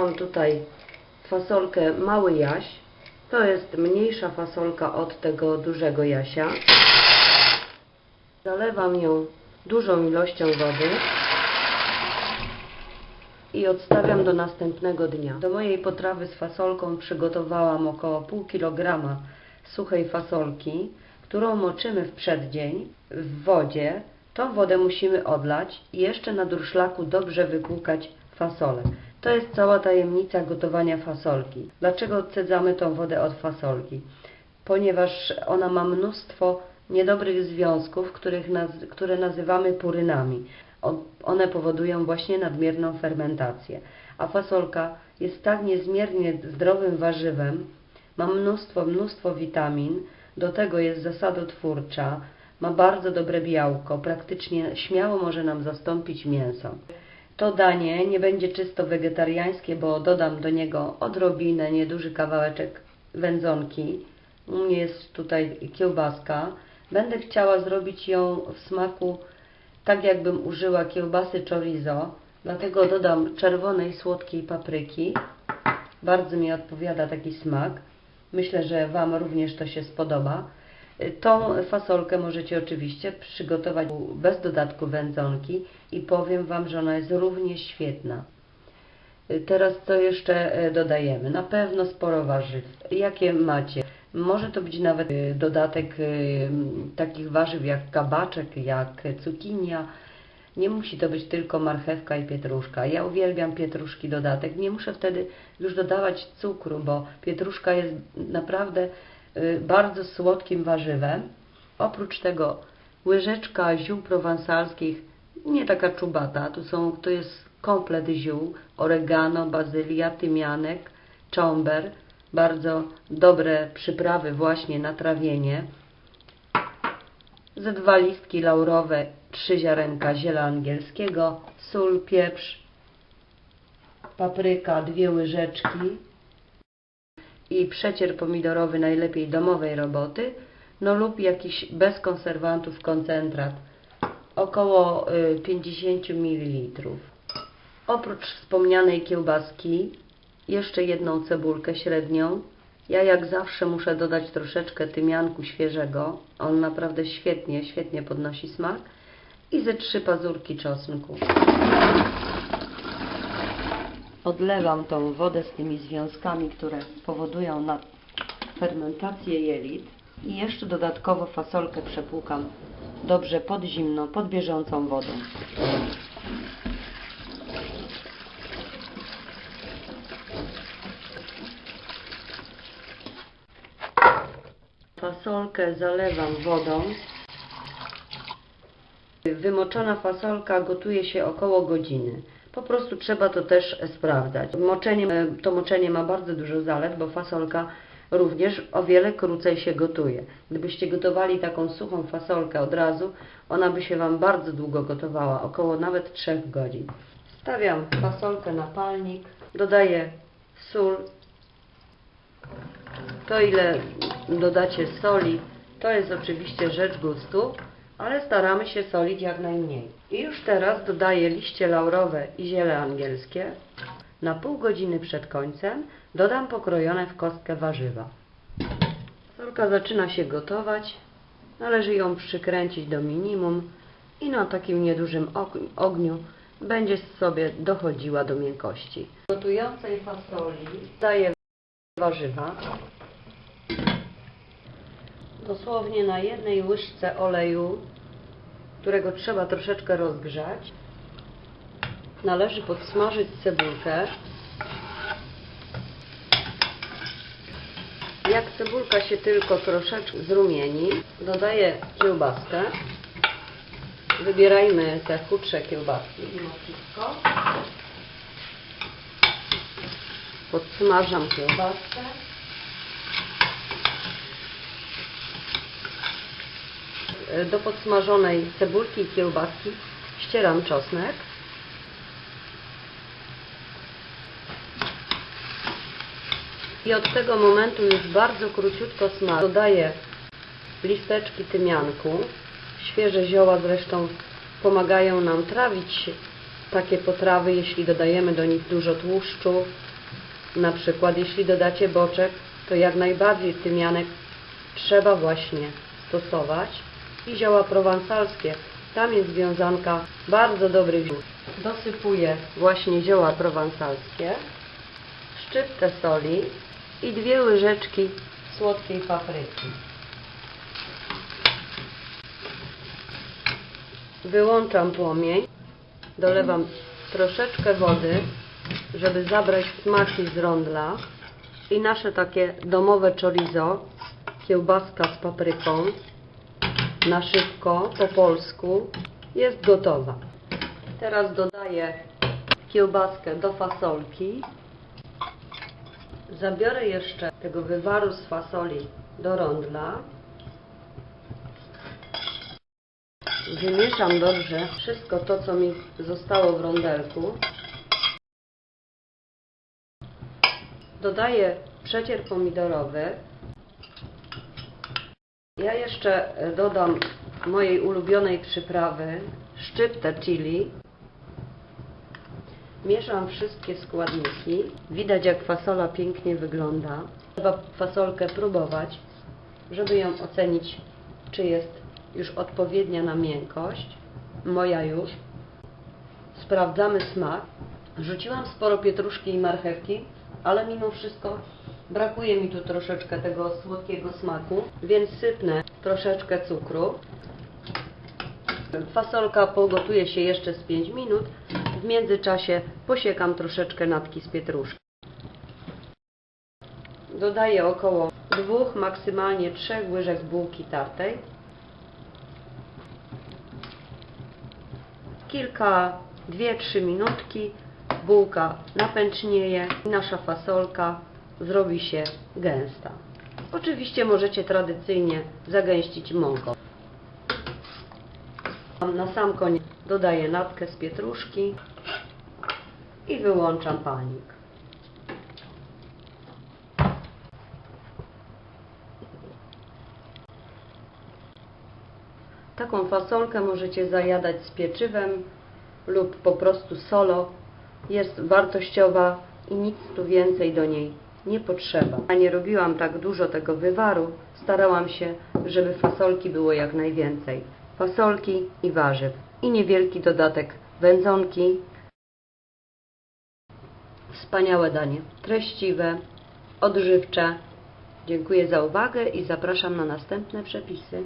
mam tutaj fasolkę mały jaś. To jest mniejsza fasolka od tego dużego jasia. Zalewam ją dużą ilością wody i odstawiam do następnego dnia. Do mojej potrawy z fasolką przygotowałam około pół kilograma suchej fasolki, którą moczymy w przeddzień w wodzie. Tą wodę musimy odlać i jeszcze na durszlaku dobrze wypłukać fasolę. To jest cała tajemnica gotowania fasolki. Dlaczego odcedzamy tą wodę od fasolki? Ponieważ ona ma mnóstwo niedobrych związków, których naz które nazywamy purynami. One powodują właśnie nadmierną fermentację. A fasolka jest tak niezmiernie zdrowym warzywem, ma mnóstwo, mnóstwo witamin, do tego jest zasadotwórcza, ma bardzo dobre białko, praktycznie śmiało może nam zastąpić mięso. To danie nie będzie czysto wegetariańskie, bo dodam do niego odrobinę, nieduży kawałeczek wędzonki. U mnie jest tutaj kiełbaska. Będę chciała zrobić ją w smaku tak, jakbym użyła kiełbasy chorizo, dlatego dodam czerwonej, słodkiej papryki. Bardzo mi odpowiada taki smak. Myślę, że Wam również to się spodoba. Tą fasolkę możecie oczywiście przygotować bez dodatku wędzonki i powiem Wam, że ona jest równie świetna. Teraz co jeszcze y, dodajemy? Na pewno sporo warzyw. Jakie macie? Może to być nawet y, dodatek m, takich warzyw jak kabaczek, jak cukinia. Nie musi to być tylko marchewka i pietruszka. Ja uwielbiam pietruszki dodatek. Nie muszę wtedy już dodawać cukru, bo pietruszka jest naprawdę bardzo słodkim warzywem. Oprócz tego łyżeczka ziół prowansalskich, nie taka czubata, tu są, to jest komplet ziół, oregano, bazylia, tymianek, czomber, bardzo dobre przyprawy właśnie na trawienie ze dwa listki laurowe, trzy ziarenka ziela angielskiego, sól, pieprz, papryka, dwie łyżeczki i przecier pomidorowy najlepiej domowej roboty, no lub jakiś bez konserwantów koncentrat, około y, 50 ml. Oprócz wspomnianej kiełbaski, jeszcze jedną cebulkę średnią, ja jak zawsze muszę dodać troszeczkę tymianku świeżego. On naprawdę świetnie, świetnie podnosi smak. I ze trzy pazurki czosnku. Odlewam tą wodę z tymi związkami, które powodują na fermentację jelit. I jeszcze dodatkowo fasolkę przepłukam dobrze pod zimno, pod bieżącą wodą. Fasolkę zalewam wodą. Wymoczona fasolka gotuje się około godziny. Po prostu trzeba to też sprawdzać. Moczenie, to moczenie ma bardzo dużo zalet, bo fasolka również o wiele krócej się gotuje. Gdybyście gotowali taką suchą fasolkę od razu, ona by się Wam bardzo długo gotowała, około nawet 3 godzin. Stawiam fasolkę na palnik, dodaję sól, to ile dodacie soli, to jest oczywiście rzecz gustu, ale staramy się solić jak najmniej. I już teraz dodaję liście laurowe i ziele angielskie. Na pół godziny przed końcem dodam pokrojone w kostkę warzywa. Solka zaczyna się gotować. Należy ją przykręcić do minimum i na takim niedużym og- ogniu będzie sobie dochodziła do miękkości. Gotującej fasoli daję warzywa. Dosłownie na jednej łyżce oleju, którego trzeba troszeczkę rozgrzać, należy podsmażyć cebulkę. Jak cebulka się tylko troszeczkę zrumieni, dodaję kiełbaskę. Wybierajmy te chudsze kiełbaski. Podsmażam kiełbaskę. Do podsmażonej cebulki i kiełbaski ścieram czosnek. I od tego momentu już bardzo króciutko smak. Dodaję listeczki tymianku. Świeże zioła zresztą pomagają nam trawić takie potrawy, jeśli dodajemy do nich dużo tłuszczu, na przykład jeśli dodacie boczek, to jak najbardziej tymianek trzeba właśnie stosować. I zioła prowansalskie, tam jest wiązanka bardzo dobrych ziół. Dosypuję właśnie zioła prowansalskie, szczyptę soli i dwie łyżeczki słodkiej papryki. Wyłączam płomień, dolewam troszeczkę wody, żeby zabrać smaki z rondla i nasze takie domowe chorizo, kiełbaska z papryką, na szybko, po polsku, jest gotowa. Teraz dodaję kiełbaskę do fasolki. Zabiorę jeszcze tego wywaru z fasoli do rondla. Wymieszam dobrze wszystko to, co mi zostało w rondelku. Dodaję przecier pomidorowy. Ja jeszcze e, dodam mojej ulubionej przyprawy szczyptę chili. Mieszam wszystkie składniki. Widać jak fasola pięknie wygląda. Trzeba fasolkę próbować, żeby ją ocenić, czy jest już odpowiednia na miękkość. Moja już. Sprawdzamy smak. Rzuciłam sporo pietruszki i marchewki, ale mimo wszystko brakuje mi tu troszeczkę tego słodkiego smaku, więc sypnę troszeczkę cukru. Fasolka pogotuje się jeszcze z 5 minut. W międzyczasie posiekam troszeczkę natki z pietruszki. Dodaję około 2, maksymalnie 3 łyżek bułki tartej. Kilka, 2-3 minutki bułka napęcznieje i nasza fasolka zrobi się gęsta. Oczywiście możecie tradycyjnie zagęścić mąką. Na sam koniec dodaję natkę z pietruszki i wyłączam palnik. Taką fasolkę możecie zajadać z pieczywem lub po prostu solo. Jest wartościowa i nic tu więcej do niej nie potrzeba. A nie robiłam tak dużo tego wywaru, starałam się, żeby fasolki było jak najwięcej. Fasolki i warzyw. I niewielki dodatek wędzonki. Wspaniałe danie. Treściwe, odżywcze. Dziękuję za uwagę i zapraszam na następne przepisy.